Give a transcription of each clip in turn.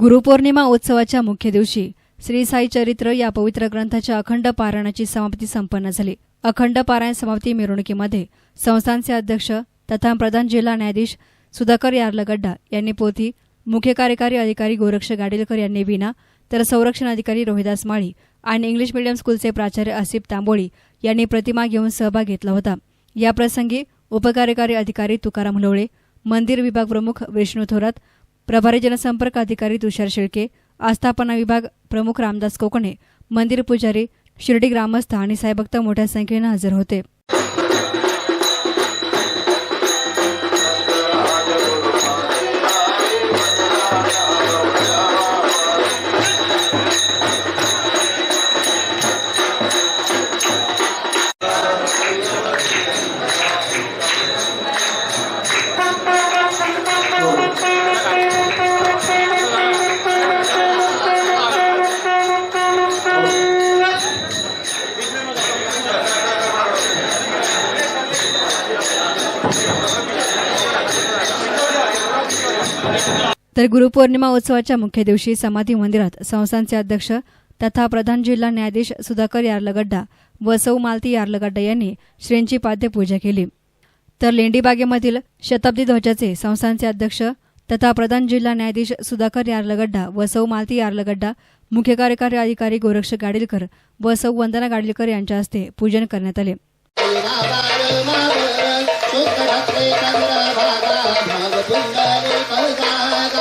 गुरुपौर्णिमा उत्सवाच्या मुख्य दिवशी श्री साई चरित्र या पवित्र ग्रंथाच्या अखंड पारायणाची समाप्ती संपन्न झाली. अखंड पारायण समाप्ती मिरवणुकीमध्ये संस्थानचे अध्यक्ष तथा प्रधान जिल्हा न्यायाधीश सुधाकर यार्लगड्डा यांनी पोथी मुख्य कार्यकारी अधिकारी गोरक्ष गाडीलकर यांनी विना तर संरक्षण अधिकारी रोहिदास माळी आणि इंग्लिश मीडियम स्कूलचे प्राचार्य आसिफ तांबोळी यांनी प्रतिमा घेऊन सहभाग घेतला होता. याप्रसंगी उपकार्यकारी अधिकारी तुकाराम लोळे मंदिर विभाग प्रमुख विष्णू थोरात प्रभारी जनसंपर्क अधिकारी तुषार शेळके आस्थापना विभाग प्रमुख रामदास कोकणे मंदिर पुजारी शिर्डी ग्रामस्थ आणि साईभक्त मोठ्या संख्येनं हजर होते. तर गुरुपौर्णिमा उत्सवाच्या मुख्य दिवशी समाधी मंदिरात संस्थांचे अध्यक्ष तथा प्रधान जिल्हा न्यायाधीश सुधाकर यार्लगड्डा व सौ मालती यार्लगड्डा यांनी श्रींची पाद्यपूजा केली. तर लेंडीबागेमधील शताब्दी ध्वजाचे संस्थांचे अध्यक्ष तथा प्रधान जिल्हा न्यायाधीश सुधाकर यार्लगड्डा व सौ मालती यार्लगड्डा मुख्य कार्यकारी अधिकारी गोरक्ष गाडीलकर व सौ वंदना गाडीलकर यांच्या हस्ते पूजन करण्यात आले.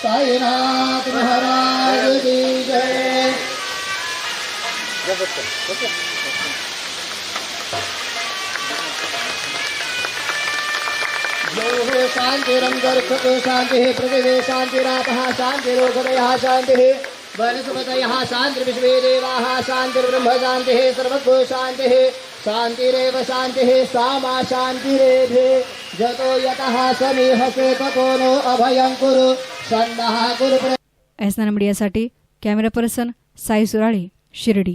साईनाथ महाराज की जय यो शान्तिरन्तर्क्षतो शान्तिः पृथिवे शान्तिरापः शान्तिरोगदयः शान्तिः शान्तिरेव शान्तिः सा मा शान्तिरेधे जतो यतः समीहसे ततो नो अभयं कुरु। सन्नः कुरु एस मीडियासाठी कॅमेरा पर्सन साई सुराळे शिर्डी.